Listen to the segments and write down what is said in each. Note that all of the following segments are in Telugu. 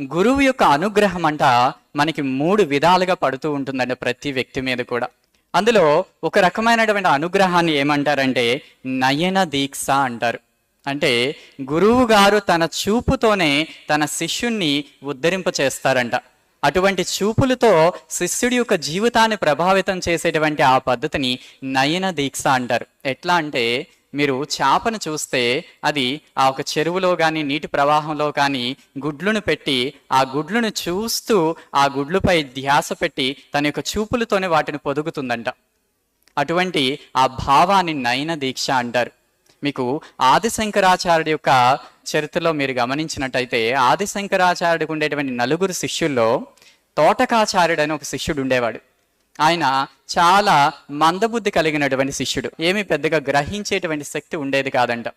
గురువు యొక్క అనుగ్రహం అంట మనకి మూడు విధాలుగా పడుతూ ఉంటుందండి ప్రతి వ్యక్తి మీద కూడా. అందులో ఒక రకమైనటువంటి అనుగ్రహాన్ని ఏమంటారంటే నయన దీక్ష అంటారు. అంటే గురువు గారు తన చూపుతోనే తన శిష్యుణ్ణి ఉద్ధరింప చేస్తారంట అటువంటి చూపులతో శిష్యుడి యొక్క జీవితాన్ని ప్రభావితం చేసేటువంటి ఆ పద్ధతిని నయన దీక్ష అంటారు. ఎట్లా అంటే మీరు చేపను చూస్తే అది ఆ ఒక చెరువులో కానీ నీటి ప్రవాహంలో కానీ గుడ్లను పెట్టి ఆ గుడ్లను చూస్తూ ఆ గుడ్లపై ధ్యాస పెట్టి తన యొక్క చూపులతోనే వాటిని పొదుగుతుందంట. అటువంటి ఆ భావాన్ని నయన దీక్ష అంటారు. మీకు ఆదిశంకరాచార్యుడి యొక్క చరిత్రలో మీరు గమనించినట్టయితే ఆదిశంకరాచార్యుడికి ఉండేటువంటి నలుగురు శిష్యుల్లో తోటకాచార్యుడు అని ఒక శిష్యుడు ఉండేవాడు. ఆయన చాలా మందబుద్ధి కలిగినటువంటి శిష్యుడు. ఏమి పెద్దగా గ్రహించేటువంటి శక్తి ఉండేది కాదంట.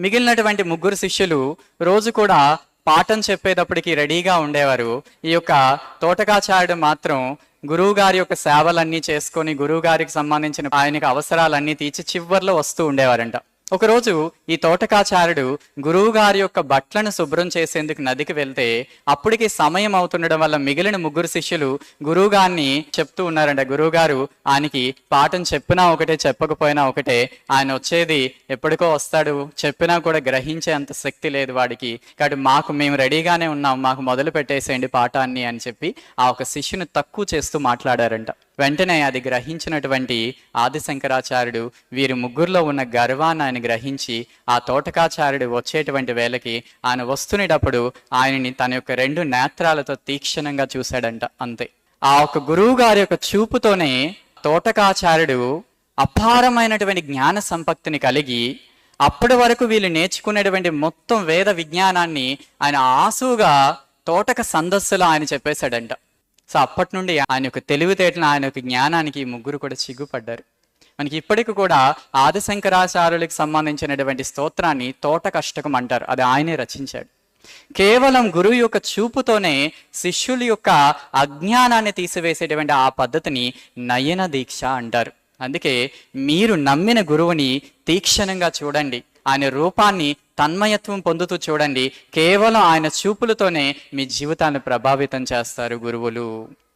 మిగిలినటువంటి ముగ్గురు శిష్యులు రోజు కూడా పాఠం చెప్పేటప్పటికి రెడీగా ఉండేవారు. ఈ యొక్క తోటకాచార్యుడు మాత్రం గురువు గారి యొక్క సేవలన్నీ చేసుకొని గురువు గారికి సంబంధించిన ఆయనకు అవసరాలన్నీ తీర్చి చివర్లో వస్తూ ఉండేవారంట. ఒకరోజు ఈ తోటకాచార్యుడు గురువు గారి యొక్క బట్టలను శుభ్రం చేసేందుకు నదికి వెళ్తే అప్పటికి సమయం అవుతుండడం వల్ల మిగిలిన ముగ్గురు శిష్యులు గురువుగారిని చెప్తూ ఉన్నారంట. గురువుగారు ఆయనకి పాఠం చెప్పినా ఒకటే చెప్పకపోయినా ఒకటే. ఆయన వచ్చేది ఎప్పటికో వస్తాడు. చెప్పినా కూడా గ్రహించే అంత శక్తి లేదు వాడికి. కాబట్టి మాకు మేము రెడీగానే ఉన్నాం. మాకు మొదలు పెట్టేసేయండి పాఠాన్ని అని చెప్పి ఆ ఒక శిష్యుని తక్కువ చేస్తూ మాట్లాడారంట. వెంటనే అది గ్రహించినటువంటి ఆదిశంకరాచార్యుడు వీరి ముగ్గురులో ఉన్న గర్వాన్ని ఆయన గ్రహించి ఆ తోటకాచార్యుడు వచ్చేటువంటి వేళకి ఆయన వస్తునేటప్పుడు ఆయనని తన యొక్క రెండు నేత్రాలతో తీక్షణంగా చూశాడంట అంతే. ఆ ఒక గురువు గారి యొక్క చూపుతోనే తోటకాచార్యుడు అపారమైనటువంటి జ్ఞాన సంపత్తిని కలిగి అప్పటి వరకు వీళ్ళు నేర్చుకునేటువంటి మొత్తం వేద విజ్ఞానాన్ని ఆయన ఆసుగా తోటక సందస్సులో ఆయన చెప్పేశాడంట. సో అప్పటి నుండి ఆయన యొక్క తెలివితేటలు ఆయన యొక్క జ్ఞానానికి ముగ్గురు కూడా చిగ్గుపడ్డారు మనకి ఇప్పటికి కూడా ఆదిశంకరాచార్యులకు సంబంధించినటువంటి స్తోత్రాన్ని తోట కష్టకం అంటారు. అది ఆయనే రచించాడు. కేవలం గురువు యొక్క చూపుతోనే శిష్యుల యొక్క అజ్ఞానాన్ని తీసివేసేటువంటి ఆ పద్ధతిని నయన దీక్ష అంటారు. అందుకే మీరు నమ్మిన గురువుని తీక్షణంగా చూడండి. ఆయన రూపాన్ని తన్మయత్వం పొందుతూ చూడండి. కేవలం ఆయన చూపులతోనే మీ జీవితాన్ని ప్రభావితం చేస్తారు గురువులు.